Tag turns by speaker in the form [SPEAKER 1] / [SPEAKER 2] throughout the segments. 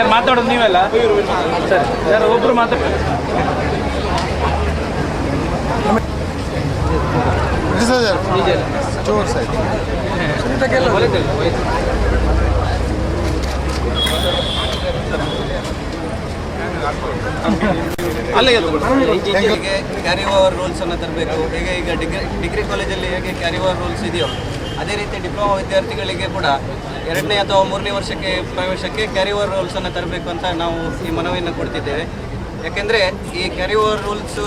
[SPEAKER 1] ಯಾರು ಮಾತಾಡೋದು ನೀವೆಲ್ಲ? ಸರಿ, ಯಾರು
[SPEAKER 2] ಒಬ್ಬರು ಮಾತಾಡ್ತಾರೆ
[SPEAKER 1] ಅಲ್ಲೇ
[SPEAKER 3] ಹೇಗೆ ಕ್ಯಾರಿ ಓವರ್ ರೂಲ್ಸ್ ಅನ್ನು ತರಬೇಕು. ಹೇಗೆ ಈಗ ಡಿಗ್ರಿ ಡಿಗ್ರಿ ಕಾಲೇಜಲ್ಲಿ ಹೇಗೆ ಕ್ಯಾರಿ ಓವರ್ ರೂಲ್ಸ್ ಇದೆಯೋ, ಅದೇ ರೀತಿ ಡಿಪ್ಲೊಮಾ ವಿದ್ಯಾರ್ಥಿಗಳಿಗೆ ಕೂಡ ಎರಡನೇ ಅಥವಾ ಮೂರನೇ ವರ್ಷಕ್ಕೆ ಪ್ರವೇಶಕ್ಕೆ ಕ್ಯಾರಿ ಓವರ್ ರೂಲ್ಸನ್ನು ತರಬೇಕು ಅಂತ ನಾವು ಈ ಮನವಿಯನ್ನು ಕೊಡ್ತಿದ್ದೇವೆ. ಯಾಕೆಂದರೆ ಈ ಕ್ಯಾರಿ ಓವರ್ ರೂಲ್ಸ್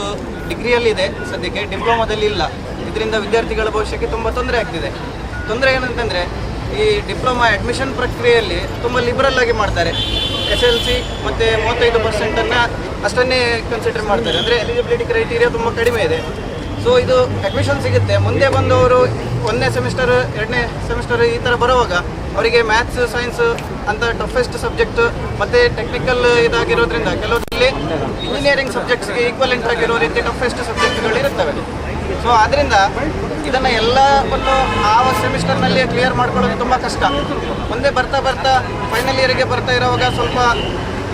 [SPEAKER 3] ಡಿಗ್ರಿಯಲ್ಲಿದೆ ಸದ್ಯಕ್ಕೆ ಡಿಪ್ಲೊಮಾದಲ್ಲಿ ಇಲ್ಲ ಇದರಿಂದ ವಿದ್ಯಾರ್ಥಿಗಳ ಭವಿಷ್ಯಕ್ಕೆ ತುಂಬ ತೊಂದರೆ ಆಗ್ತಿದೆ. ತೊಂದರೆ ಏನಂತಂದರೆ, ಈ ಡಿಪ್ಲೊಮಾ ಅಡ್ಮಿಷನ್ ಪ್ರಕ್ರಿಯೆಯಲ್ಲಿ ತುಂಬ ಲಿಬರಲ್ ಆಗಿ ಮಾಡ್ತಾರೆ. ಎಸ್ ಎಲ್ ಸಿ ಮತ್ತು ಮೂವತ್ತೈದು ಪರ್ಸೆಂಟನ್ನು ಅಷ್ಟನ್ನೇ ಕನ್ಸಿಡರ್ ಮಾಡ್ತಾರೆ. ಅಂದರೆ ಎಲಿಜಿಬಿಲಿಟಿ ಕ್ರೈಟೀರಿಯಾ ತುಂಬ ಕಡಿಮೆ ಇದೆ. ಸೊ ಇದು ಅಡ್ಮಿಷನ್ ಸಿಗುತ್ತೆ. ಮುಂದೆ ಬಂದವರು ಒಂದನೇ ಸೆಮಿಸ್ಟರ್ ಎರಡನೇ ಸೆಮಿಸ್ಟರ್ ಈ ಥರ ಬರುವಾಗ ಅವರಿಗೆ ಮ್ಯಾಥ್ಸ್ ಸೈನ್ಸ್ ಅಂತ ಟಫೆಸ್ಟ್ ಸಬ್ಜೆಕ್ಟ್ ಮತ್ತು ಟೆಕ್ನಿಕಲ್ ಇದಾಗಿರೋದ್ರಿಂದ ಕೆಲವರಲ್ಲಿ ಇಂಜಿನಿಯರಿಂಗ್ ಸಬ್ಜೆಕ್ಟ್ಸ್ಗೆ ಈಕ್ವಲೆಂಟ್ ಆಗಿರೋ ರೀತಿ ಟಫೆಸ್ಟ್ ಸಬ್ಜೆಕ್ಟ್ಗಳು ಇರುತ್ತವೆ. ಸೊ ಆದ್ದರಿಂದ ಇದನ್ನು ಎಲ್ಲವನ್ನು ಆ ಸೆಮಿಸ್ಟರ್ನಲ್ಲಿ ಕ್ಲಿಯರ್ ಮಾಡ್ಕೊಳ್ಳೋದು ತುಂಬ ಕಷ್ಟ. ಮುಂದೆ ಬರ್ತಾ ಬರ್ತಾ ಫೈನಲ್ ಇಯರಿಗೆ ಬರ್ತಾ ಇರೋವಾಗ ಸ್ವಲ್ಪ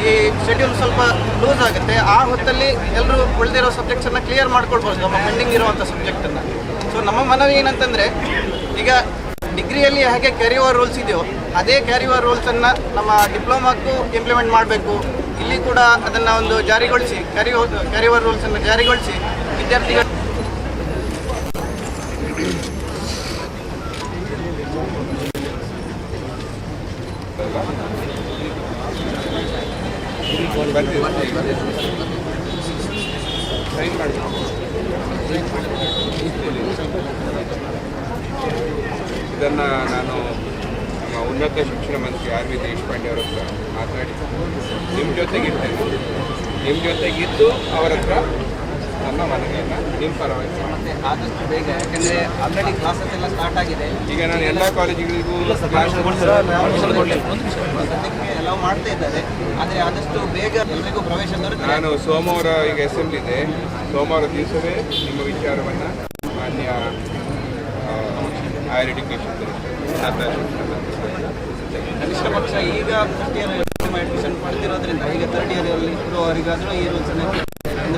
[SPEAKER 3] ಈ ಶೆಡ್ಯೂಲ್ ಸ್ವಲ್ಪ ಲೂಸ್ ಆಗುತ್ತೆ. ಆ ಹೊತ್ತಲ್ಲಿ ಎಲ್ಲರೂ ಉಳಿದಿರೋ ಸಬ್ಜೆಕ್ಟ್ಸನ್ನು ಕ್ಲಿಯರ್ ಮಾಡ್ಕೊಳ್ಬೋದು. ನಮ್ಮ ಪೆಂಡಿಂಗ್ ಇರುವಂಥ ಸಬ್ಜೆಕ್ಟನ್ನು ಸೊ ನಮ್ಮ ಮನವಿ ಏನಂತಂದರೆ, ಈಗ ಡಿಗ್ರಿಯಲ್ಲಿ ಹೇಗೆ ಕ್ಯಾರಿ ಓವರ್ ರೂಲ್ಸ್ ಇದೆಯೋ, ಅದೇ ಕ್ಯಾರಿ ಓವರ್ ರೂಲ್ಸನ್ನು ನಮ್ಮ ಡಿಪ್ಲೊಮಾಕ್ಕೂ ಇಂಪ್ಲಿಮೆಂಟ್ ಮಾಡಬೇಕು. ಇಲ್ಲಿ ಕೂಡ ಅದನ್ನು ಒಂದು ಜಾರಿಗೊಳಿಸಿ ಕ್ಯಾರಿ ಕ್ಯಾರಿ ಓವರ್ ರೂಲ್ಸನ್ನು ಜಾರಿಗೊಳಿಸಿ, ವಿದ್ಯಾರ್ಥಿಗಳು
[SPEAKER 4] ಇದನ್ನು ನಾನು ನಮ್ಮ ಉನ್ನತ ಶಿಕ್ಷಣ ಮಂತ್ರಿ ಆರ್ ವಿ ದೇಶಪಾಂಡೆ ಅವರ ಹತ್ರ ಮಾತಾಡಿ ನಿಮ್ಮ ಜೊತೆಗಿರ್ತೇನೆ. ನಿಮ್ಮ ಜೊತೆಗಿದ್ದು ಅವರ ಹತ್ರ ನನ್ನ ಮನವಿಯನ್ನು ನಿಮ್ಮ ಪರವಾಗಿ.
[SPEAKER 3] ಮತ್ತೆ ಆದಷ್ಟು ಬೇಗ ಯಾಕಂದರೆ ಆಲ್ರೆಡಿ ಕ್ಲಾಸಸ್ ಎಲ್ಲ ಸ್ಟಾರ್ಟ್ ಆಗಿದೆ.
[SPEAKER 4] ಈಗ ನಾನು ಎಲ್ಲ ಕಾಲೇಜುಗಳಿಗೂ
[SPEAKER 3] ಸದ್ಯಕ್ಕೆ ಅಲೌ ಮಾಡ್ತಾ ಇದ್ದಾರೆ. ಆದರೆ ಆದಷ್ಟು ಬೇಗ ಎಲ್ರಿಗೂ ಪ್ರವೇಶ ದೊರೆತರೆ
[SPEAKER 4] ನಾನು ಸೋಮವಾರ ಈಗ ಅಸೆಂಬ್ಲಿ ಇದೆ. ಸೋಮವಾರ ದಿವಸವೇ ನಿಮ್ಮ ವಿಚಾರವನ್ನು ಮಾನ್ಯ ಹೈಯರ್ ಎಜುಕೇಷನ್
[SPEAKER 3] ಕನಿಷ್ಠ ಪಕ್ಷ ಈಗ ಫಸ್ಟ್ ಇಯರ್ ಅಡ್ಮಿಷನ್ ಪಡೆದಿರೋದ್ರಿಂದ ಈಗ ಥರ್ಡ್ ಇಯರ್ ಇರುವವರಿಗಾದರೂ ಈ ರೂಲ್ಸನ್ನು